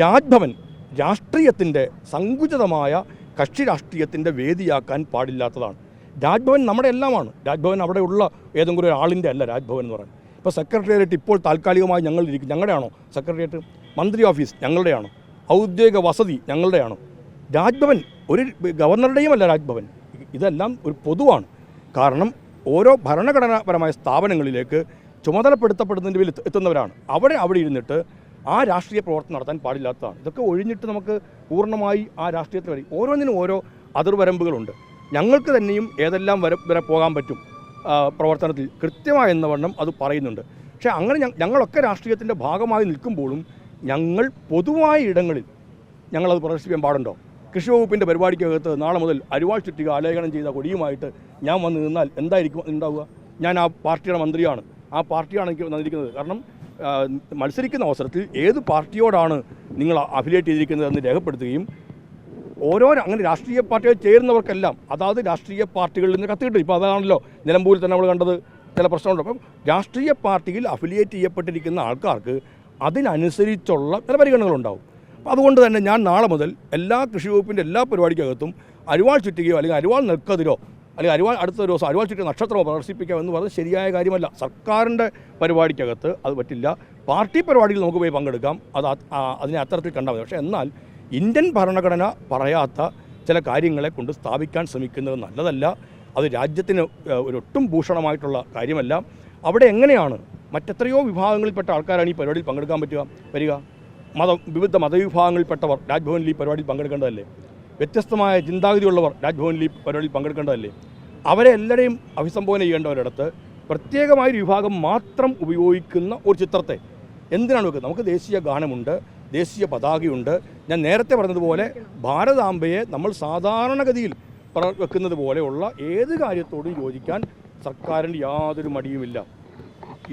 രാജ്ഭവൻ രാഷ്ട്രീയത്തിന്റെ സങ്കുചിതമായ കക്ഷി രാഷ്ട്രീയത്തിന്റെ വേദിയാക്കാൻ പാടില്ലാത്തതാണ്. രാജ്ഭവൻ നമ്മുടെ എല്ലാമാണ്. രാജ്ഭവൻ അവിടെയുള്ള ഏതെങ്കിലും ഒരാളിന്റെ അല്ല രാജ്ഭവൻ എന്ന് പറയുന്നത് ഇപ്പോൾ സെക്രട്ടേറിയറ്റ് ഇപ്പോൾ താൽക്കാലികമായി ഞങ്ങൾ ഇരിക്കും ഞങ്ങളുടെയാണോ? സെക്രട്ടേറിയറ്റ് മന്ത്രി ഓഫീസ് ഞങ്ങളുടെയാണോ? ഔദ്യോഗിക വസതി ഞങ്ങളുടെയാണോ? രാജ്ഭവൻ ഒരു ഗവർണറുടെയും അല്ല രാജ്ഭവൻ. ഇതെല്ലാം ഒരു പൊതുവാണ്. കാരണം ഓരോ ഭരണഘടനാപരമായ സ്ഥാപനങ്ങളിലേക്ക് ചുമതലപ്പെടുത്തപ്പെടുന്നതിന്റെ പേരിൽ എത്തുന്നവരാണ്. അവിടെ അവിടെ ഇരുന്നിട്ട് ആ രാഷ്ട്രീയ പ്രവർത്തനം നടത്താൻ പാടില്ലാത്തതാണ്. ഇതൊക്കെ ഒഴിഞ്ഞിട്ട് നമുക്ക് പൂർണമായി ആ രാഷ്ട്രീയത്തിൽ വരും ഓരോന്നിനും ഓരോ അതിർവരമ്പുകളുണ്ട്. ഞങ്ങൾക്ക് തന്നെയും ഏതെല്ലാം വരെ വരെ പോകാൻ പറ്റും പ്രവർത്തനത്തിൽ കൃത്യമായ എന്ന വണ്ണം അത് പറയുന്നുണ്ട്. പക്ഷേ അങ്ങനെ ഞങ്ങളൊക്കെ രാഷ്ട്രീയത്തിന്റെ ഭാഗമായി നിൽക്കുമ്പോഴും ഞങ്ങൾ പൊതുവായ ഇടങ്ങളിൽ ഞങ്ങളത് പ്രദർശിപ്പിക്കാൻ പാടുണ്ടോ? കൃഷി വകുപ്പിന്റെ പരിപാടിക്കകത്ത് നാളെ മുതൽ അരിവാൾ ചുറ്റിക ആലേഖനം ചെയ്ത കൊടിയുമായിട്ട് ഞാൻ വന്ന് നിന്നാൽ എന്തായിരിക്കും ഉണ്ടാവുക? ഞാൻ ആ പാർട്ടിയുടെ മന്ത്രിയാണ്. ആ പാർട്ടിയാണ് എനിക്ക് വന്നിരിക്കുന്നത് കാരണം മത്സരിക്കുന്ന അവസരത്തിൽ ഏത് പാർട്ടിയോടാണ് നിങ്ങൾ അഫിലിയേറ്റ് ചെയ്തിരിക്കുന്നതെന്ന് രേഖപ്പെടുത്തുകയും ഓരോ അങ്ങനെ രാഷ്ട്രീയ പാർട്ടികൾ ചേരുന്നവർക്കെല്ലാം അതാത് രാഷ്ട്രീയ പാർട്ടികളിൽ നിന്ന് കത്ത് ഇപ്പോൾ അതാണല്ലോ നിലമ്പൂരിൽ തന്നെ നമ്മൾ കണ്ടത് ചില പ്രശ്നമുണ്ട് അപ്പം രാഷ്ട്രീയ പാർട്ടിയിൽ അഫിലിയേറ്റ് ചെയ്യപ്പെട്ടിരിക്കുന്ന ആൾക്കാർക്ക് അതിനനുസരിച്ചുള്ള ചില പരിഗണനകളുണ്ടാവും. അപ്പോൾ അതുകൊണ്ട് തന്നെ ഞാൻ നാളെ മുതൽ എല്ലാ കൃഷി വകുപ്പിന്റെ എല്ലാ പരിപാടിക്കകത്തും അരിവാൾ ചുറ്റുകയോ അല്ലെങ്കിൽ അരിവാൾ നെൽക്കതിരോ അല്ലെങ്കിൽ അരിവാൾ അടുത്ത ദിവസം അരിവാൾ ചുറ്റി നക്ഷത്രമോ പ്രദർശിപ്പിക്കാം എന്ന് പറഞ്ഞാൽ ശരിയായ കാര്യമല്ല. സർക്കാരിന്റെ പരിപാടിക്കകത്ത് അത് പറ്റില്ല. പാർട്ടി പരിപാടിയിൽ നമുക്ക് പോയി പങ്കെടുക്കാം. അത് അത് അതിനെ അത്തരത്തിൽ കണ്ടാൽ മതി. പക്ഷേ എന്നാൽ ഇന്ത്യൻ ഭരണഘടന പറയാത്ത ചില കാര്യങ്ങളെ കൊണ്ട് സ്ഥാപിക്കാൻ ശ്രമിക്കുന്നത് നല്ലതല്ല. അത് രാജ്യത്തിന് ഒരൊട്ടും ഭൂഷണമായിട്ടുള്ള കാര്യമല്ല. അവിടെ എങ്ങനെയാണ് മറ്റെത്രയോ വിഭാഗങ്ങളിൽപ്പെട്ട ആൾക്കാരാണ് ഈ പരിപാടിയിൽ പങ്കെടുക്കാൻ പറ്റുക? വരിക. മത വിവിധ മതവിഭാഗങ്ങളിൽപ്പെട്ടവർ രാജ്ഭവനിൽ ഈ പരിപാടിയിൽ പങ്കെടുക്കേണ്ടതല്ലേ? വ്യത്യസ്തമായ ചിന്താഗതിയുള്ളവർ രാജ്ഭവനിൽ ഈ പരിപാടിയിൽ പങ്കെടുക്കേണ്ടതല്ലേ? അവരെ എല്ലാവരെയും അഭിസംബോധന ചെയ്യേണ്ടവരടുത്ത് പ്രത്യേകമായ ഒരു വിഭാഗം മാത്രം ഉപയോഗിക്കുന്ന ഒരു ചിത്രത്തെ എന്തിനാണ് വെക്കുന്നത്? നമുക്ക് ദേശീയ ഗാനമുണ്ട് ദേശീയ പതാകയുണ്ട്. ഞാൻ നേരത്തെ പറഞ്ഞതുപോലെ ഭാരതാംബയെ നമ്മൾ സാധാരണഗതിയിൽ വെക്കുന്നത് പോലെയുള്ള ഏത് കാര്യത്തോടും യോജിക്കാൻ സർക്കാരിന് യാതൊരു മടിയുമില്ല.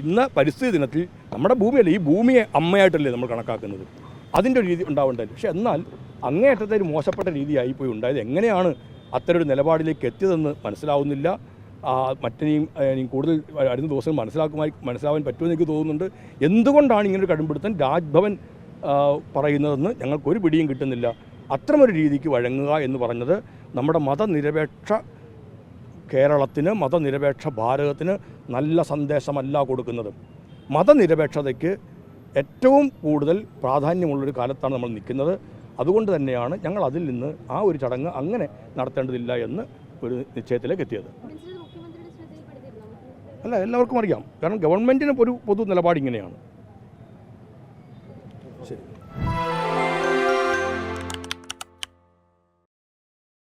ഇന്ന് പരിസ്ഥിതി ദിനത്തിൽ നമ്മുടെ ഭൂമിയല്ല? ഈ ഭൂമിയെ അമ്മയായിട്ടല്ലേ നമ്മൾ കണക്കാക്കുന്നത്. അതിന്റെ ഒരു രീതി ഉണ്ടാവേണ്ടത് പക്ഷെ എന്നാൽ അങ്ങേയറ്റത്തെ ഒരു മോശപ്പെട്ട രീതിയായി പോയി ഉണ്ടായത് എങ്ങനെയാണ് അത്തരം ഒരു നിലപാടിലേക്ക് എത്തിയതെന്ന് മനസ്സിലാവുന്നില്ല. മറ്റിനെയും കൂടുതൽ അടുത്ത ദിവസം മനസ്സിലാക്കുമായി മനസ്സിലാവാൻ പറ്റുമെന്ന് എനിക്ക് തോന്നുന്നുണ്ട്. എന്തുകൊണ്ടാണ് ഇങ്ങനൊരു കടുംപിടുത്തം രാജ്ഭവൻ പറയുന്നതെന്ന് ഞങ്ങൾക്കൊരു പിടിയും കിട്ടുന്നില്ല. അത്തരമൊരു രീതിക്ക് വഴങ്ങുക എന്ന് പറഞ്ഞത് നമ്മുടെ മതനിരപേക്ഷ കേരളത്തിന് മതനിരപേക്ഷ ഭാരതത്തിന് നല്ല സന്ദേശമല്ല കൊടുക്കുന്നത്. മതനിരപേക്ഷതയ്ക്ക് ഏറ്റവും കൂടുതൽ പ്രാധാന്യമുള്ളൊരു കാലത്താണ് നമ്മൾ നിൽക്കുന്നത്. അതുകൊണ്ട് തന്നെയാണ് ഞങ്ങൾ അതിൽ നിന്ന് ആ ഒരു ചടങ്ങ് അങ്ങനെ നടത്തേണ്ടതില്ല എന്ന് ഒരു നിശ്ചയത്തിലേക്ക് എത്തിയത്. അല്ല എല്ലാവർക്കും അറിയാം. കാരണം ഗവൺമെന്റിന് ഒരു പൊതു നിലപാട് ഇങ്ങനെയാണ്. ശരി.